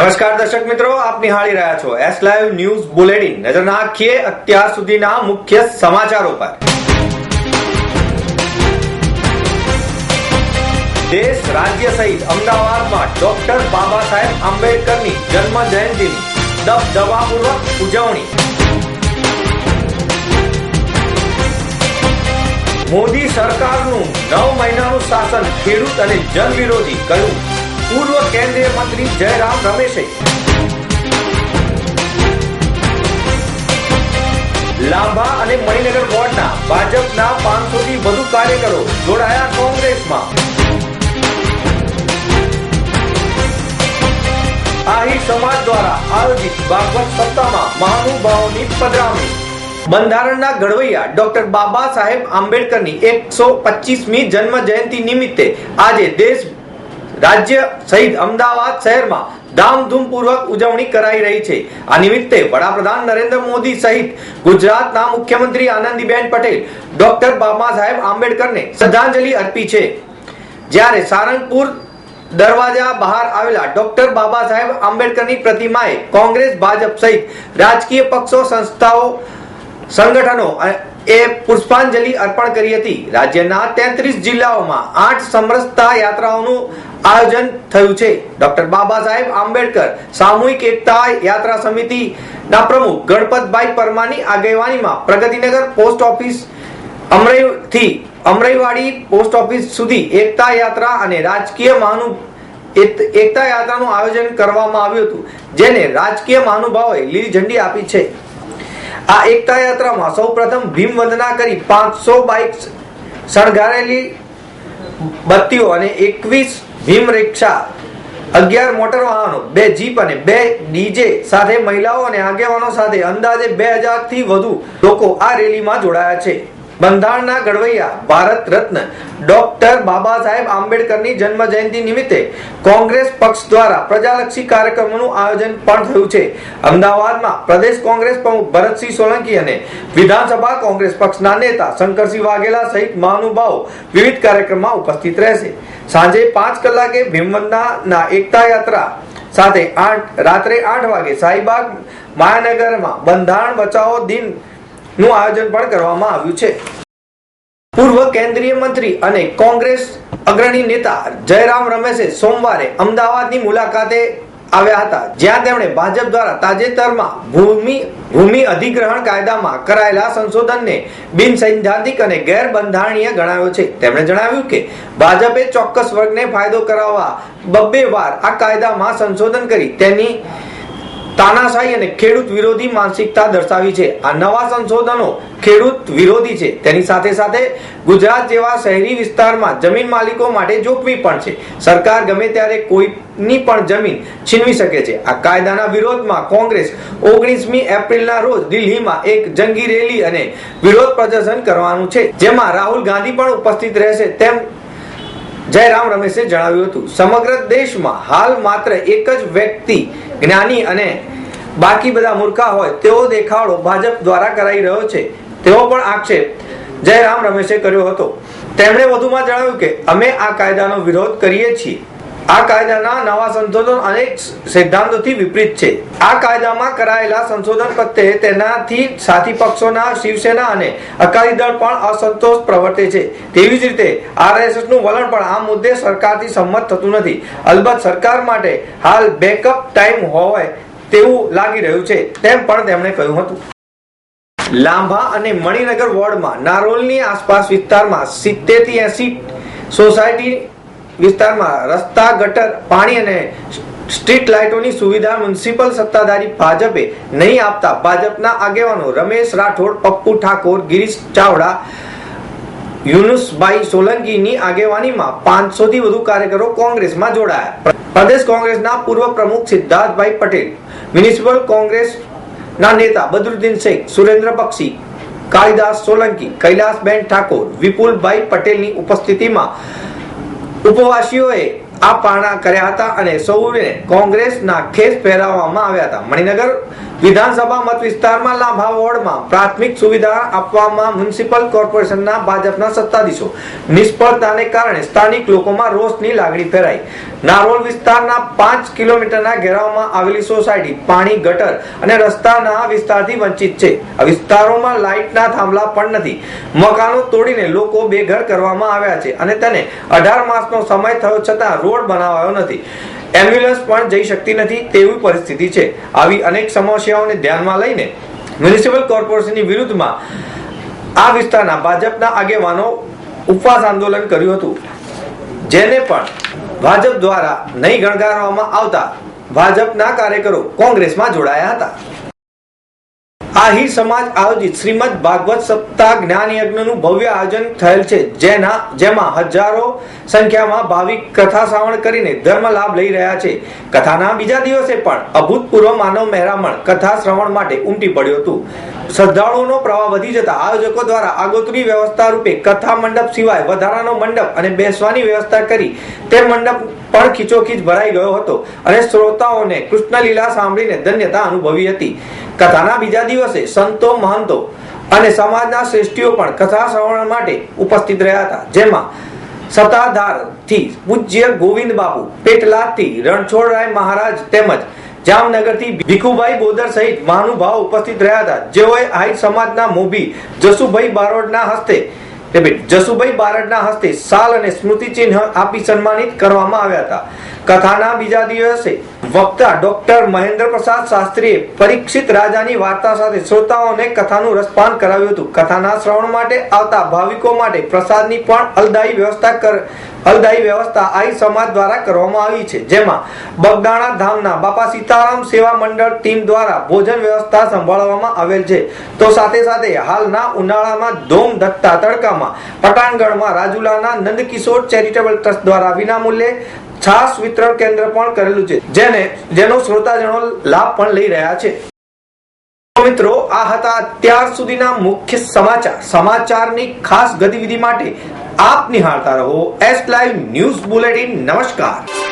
નમસ્કાર દર્શક મિત્રો, આપ નિહાળી રહ્યા છો એસ લાઈવ ન્યૂઝ બુલેટિન નજર નાખીએ અત્યાર સુધીના મુખ્ય સમાચારો પર. દેશ રાજ્ય સહિત અમદાવાદમાં ડોક્ટર બાબા સાહેબ આંબેડકરની જન્મ જયંતિની દબદબાપૂર્વક ઉજવણી. મોદી સરકારનું નવ મહિનાનું શાસન ખેડૂત અને જન વિરોધી કહ્યું પૂર્વ કેન્દ્રીય મંત્રી જયરામ રમેશે. લાંભા અને મણિનગર વોર્ડના ભાજપના પાંચસો થી વધુ કાર્યકરો જોડાયા કોંગ્રેસમાં. આહિર સમાજ દ્વારા આયોજિત ભાગવત સપ્તાહમાં મહાનુભાવોની પધરામણી. બંધારણના ઘડવૈયા ડોક્ટર બાબા સાહેબ આંબેડકરની એકસો પચીસમી જન્મ જયંતિ નિમિત્તે આજે દેશ રાજ્ય સહિત અમદાવાદ શહેરમાં ધામધૂમપૂર્વક ઉજવણી કરાઈ રહી છે. આ નિમિત્તે વડાપ્રધાન નરેન્દ્ર મોદી સહિત ગુજરાતના મુખ્યમંત્રી આનંદીબેન પટેલ, ડોક્ટર બાબા સાહેબ આંબેડકરને શ્રદ્ધાંજલિ અર્પી છે. જ્યારે સારંગપુર દરવાજા બહાર આવેલા ડોક્ટર બાબા સાહેબ આંબેડકરની પ્રતિમાએ કોંગ્રેસ, ભાજપ સહિત રાજકીય પક્ષો, સંસ્થાઓ, સંગઠનો એ પુષ્પાંજલિ અર્પણ કરી હતી. રાજ્યના તેત્રીસ જિલ્લાઓમાં આઠ સમરસતા યાત્રાઓનું આયોજન થયું છે. ડોક્ટર બાબા સાહેબ આંબેડકર સામૂહિક એકતા યાત્રા સમિતિના પ્રમુખ ગણપતભાઈ પરમાની આગેવાનીમાં પ્રગતિનગર પોસ્ટ ઓફિસ અમરેથી અમરેવાડી પોસ્ટ ઓફિસ સુધી એકતા યાત્રા અને રાજકીય મહાનુ એક- એકતા યાત્રાનું આયોજન કરવામાં આવ્યું હતું, જેને રાજકીય મહાનુભાવોએ લીલી ઝંડી આપી છે. આ એકતા યાત્રામાં સૌપ્રથમ ભીમ વંદના કરી પાંચસો બાઇક શણગારેલી, બત્તીઓ અને એકવીસ ભીમ રિક્ષા. અગિયાર મોટર વાહનો, બે જીપ અને બે ડીજે સાથે મહિલાઓ અને આગેવાનો સાથે અંદાજે બેથી વધુ લોકો આ રેલીમાં જોડાયા છે. બંધારણના ઘડવૈયા, ભારત રત્ન, ડોક્ટર બાબા સાહેબ આંબેડકરની જન્મ જયંતિ નિમિત્તે કોંગ્રેસ પક્ષ દ્વારા પ્રજાલક્ષી કાર્યક્રમોનું આયોજન પણ થયું છે. અમદાવાદમાં પ્રદેશ કોંગ્રેસ પ્રમુખ ભરતસિંહ સોલંકી અને વિધાનસભા કોંગ્રેસ પક્ષના નેતા શંકરસિંહ વાઘેલા સહિત મહાનુભાવો વિવિધ કાર્યક્રમમાં ઉપસ્થિત રહેશે. સાંજે પાંચ કલાકે ભીમવંદના એકતા યાત્રા સાથે આઠ, રાત્રે આઠ વાગે શાહીબાગ મહાનગરમાં બંધારણ બચાવો દિનનું આયોજન પણ કરવામાં આવ્યું છે. પૂર્વ કેન્દ્રીય મંત્રી અને કોંગ્રેસ અગ્રણી નેતા જયરામ રમેશે સોમવારે અમદાવાદની મુલાકાતે આવ્યા હતા. જ્યાં તેમણે ભાજપ દ્વારા તાજેતરમાં ભૂમિ ભૂમિ અધિગ્રહણ કાયદામાં કરાયેલા સંશોધનને બિનસૈદ્ધાંતિક અને ગેરબંધારણીય ગણાવ્યો છે. તેમણે જણાવ્યું કે ભાજપે ચોક્કસ વર્ગને ફાયદો કરાવવા બબ્બે વાર આ કાયદામાં સંશોધન કરી. તેની તાનાશાહી અને ખેડૂત વિરોધી માનસિકતા દર્શાવી છે. આ નવા સંશોધનો ખેડૂત વિરોધી છે. તેની સાથે સાથે ગુજરાત જેવા શહેરી વિસ્તારમાં જમીન માલિકો માટે જોખમી પણ છે. સરકાર ગમે ત્યારે કોઈની પણ જમીન છીનવી શકે છે. આ કાયદાના વિરોધમાં કોંગ્રેસ ઓગણીસમી એપ્રિલના રોજ દિલ્હીમાં એક જંગી રેલી અને વિરોધ પ્રદર્શન કરવાનું છે. જેમાં રાહુલ ગાંધી પણ ઉપસ્થિત રહેશે તેમ જયરામ રમેશે જણાવ્યું હતું, સમગ્ર દેશમાં હાલ માત્ર એક જ વ્યક્તિ, જ્ઞાની અને બાકી બધા મૂર્ખા હોય, તેવો દેખાડો ભાજપ દ્વારા કરાઈ રહ્યો છે. તેવો પણ આક્ષેપ જયરામ રમેશે કર્યો હતો. તેમણે વધુમાં જણાવ્યું કે, અમે આ કાયદાનો વિરોધ કરીએ છીએ. આ કાયદાના નવા સંશોધન અનેક સિદ્ધાંતોથી વિપરીત છે. આ કાયદામાં કરાયેલા સંશોધન પ્રત્યે તેનાથી સાથી પક્ષોના શિવસેના અને અકાલી દળ પણ અસંતોષ પ્રવર્તે છે. તેવી જ રીતે આરએસએસનું વલણ પણ આ મુદ્દે સરકારથી સંમત થતું નથી. અલબત્ત સરકાર માટે હાલ બેકઅપ ટાઈમ હોય તેવું લાગી રહ્યું છે, તેમ પણ તેમણે કહ્યું હતું. લાંભા અને મણિનગર વોર્ડમાં નારોલની આસપાસ વિસ્તારમાં સિત્તેરથી એસી સોસાયટી વિસ્તારમાં રસ્તા, ગટર, પાણી અને સ્ટ્રીટ લાઇટોની સુવિધા મ્યુનિસિપલ સત્તાધારી ભાજપે નહીં આપતા. ભાજપના આગેવાનો રમેશ રાઠોડ, પપ્પુ ઠાકોર, ગિરીશ ચાવડા, યુનુસભાઈ સોલંકીની આગેવાનીમાં પાંચસો થી વધુ કાર્યકરો કોંગ્રેસમાં જોડાયા. પ્રદેશ કોંગ્રેસના પૂર્વ પ્રમુખ સિદ્ધાર્થભાઈ પટેલ, મ્યુનિસિપલ કોંગ્રેસના નેતા બદરુદ્દીન શેખ, સુરેન્દ્ર બક્ષી કાળીદાસ સોલંકી, કૈલાસબેન ઠાકોર, વિપુલભાઈ પટેલની ઉપસ્થિતિમાં ઉપવાસીઓએ આ પારણા કર્યા હતા અને સૌને કોંગ્રેસના ખેસ પહેરાવવામાં આવ્યા હતા. મણિનગર વિધાનસભા મત વિસ્તારમાં લાંભા વોર્ડમાં પ્રાથમિક સુવિધા આપવામાં મ્યુનિસિપલ કોર્પોરેશનના ભાજપના સત્તાધીશો. નિષ્ફળતાને કારણે સ્થાનિક લોકોમાં રોષની લાગણી ફેરાઈ નારોલ વિસ્તારના પાંચ કિલોમીટરના ઘેરાવમાં આવેલી સોસાયટી, પાણી ગટર અને રસ્તાના વિસ્તારથી વંચિત છે. આ વિસ્તારોમાં લાઇટના થાંભલા પણ નથી. મકાનો તોડીને લોકો બેઘર કરવામાં આવ્યા છે અને તેને અઢાર માસનો સમય થયો છતાં રોડ બનાવાયો નથી. એમ્બ્યુલન્સ પણ જઈ શકતી નથી તેવી પરિસ્થિતિ છે. આવી અનેક સમસ્યાઓને ધ્યાનમાં લઈને મ્યુનિસિપલ કોર્પોરેશનની વિરુદ્ધમાં આ વિસ્તારના ભાજપના આગેવાનો ઉપવાસ આંદોલન કર્યું હતું. જેને પણ ભાજપ દ્વારા નહીં ગણગારવામાં આવતા ભાજપના કાર્યકરો કોંગ્રેસમાં જોડાયા હતા. આહિર સમાજ આયોજિત શ્રીમદ ભાગવત સપ્તાહ જ્ઞાન યજ્ઞનું ભવ્ય આયોજન થયેલ છે. જેના, જેમાં હજારો સંખ્યામાં ભાવિક કથા શ્રવણ કરીને ધર્મ લાભ લઈ રહ્યા છે. કથાના બીજા દિવસે પણ અભૂતપૂર્વ માનવ મહેરામણ કથા શ્રવણ માટે ઉમટી પડ્યું હતું. શ્રદ્ધાળુઓનો પ્રવાહ વધી જતા આયોજકો દ્વારા આગોતરી વ્યવસ્થા રૂપે કથા મંડપ સિવાય વધારાનો મંડપ અને બેસવાની વ્યવસ્થા કરી તે મંડપ પણ ખીચોખીચ ભરાઈ ગયો હતો અને શ્રોતાઓને કૃષ્ણલીલા સાંભળીને ધન્યતા અનુભવી હતી. કથાના બીજા દિવસે સંતો મહંતો અને સમાજના શ્રેષ્ઠીઓ પણ કથા શ્રવણ માટે ઉપસ્થિત રહ્યા હતા. જેમાં સતાધારથી પૂજ્ય ગોવિંદ બાપુ, પેટલાદથી રણછોડરાય મહારાજ તેમજ જામનગરથી ભીખુભાઈ ગોદર સહિત મહાનુભાવ ઉપસ્થિત રહ્યા હતા. જેઓએ આહિર સમાજના મોભી જસુભાઈ બારોડના હસ્તે જસુભાઈ બારડના હસ્તે શાલ અને સ્મૃતિ ચિહ્ન આપી સન્માનિત કરવામાં આવ્યા હતા. કથાના બીજા દિવસે વક્તા ડોક્ટર મહેન્દ્ર પ્રસાદ શાસ્ત્રીએ પરીક્ષિત રાજાની વાર્તા સાથે શ્રોતાઓને કથાનું રસપાન કરાવ્યું હતું. કથાના શ્રવણ માટે આવતા ભાવિકો માટે પ્રસાદની પણ અલદાયી વ્યવસ્થા કર અલદાયી વ્યવસ્થા આઈ સમાજ દ્વારા કરવામાં આવી છે. જેમાં બગદાણા ધામના બાપા સીતારામ સેવા મંડળ ટીમ દ્વારા ભોજન વ્યવસ્થા સંભાળવામાં આવેલ છે. તો સાથે સાથે હાલના ઉનાળામાં ધોમ ધકતા તડકામાં પટાણગઢમાં રાજુલાના નંદકિશોર ચેરિટેબલ ટ્રસ્ટ દ્વારા વિનામૂલ્યે છાસ વિતરણ કેન્દ્ર પણ કરેલું છે, જેને જેનો શ્રોતાજનો લાભ પણ લઈ રહ્યા છે. મિત્રો, આ હતા અત્યાર સુધીના મુખ્ય સમાચાર. સમાચારની ખાસ ગતિવિધિ માટે આપ નિહાળતા રહો. એસ લાઈવ ન્યૂઝ બુલેટિન નમસ્કાર.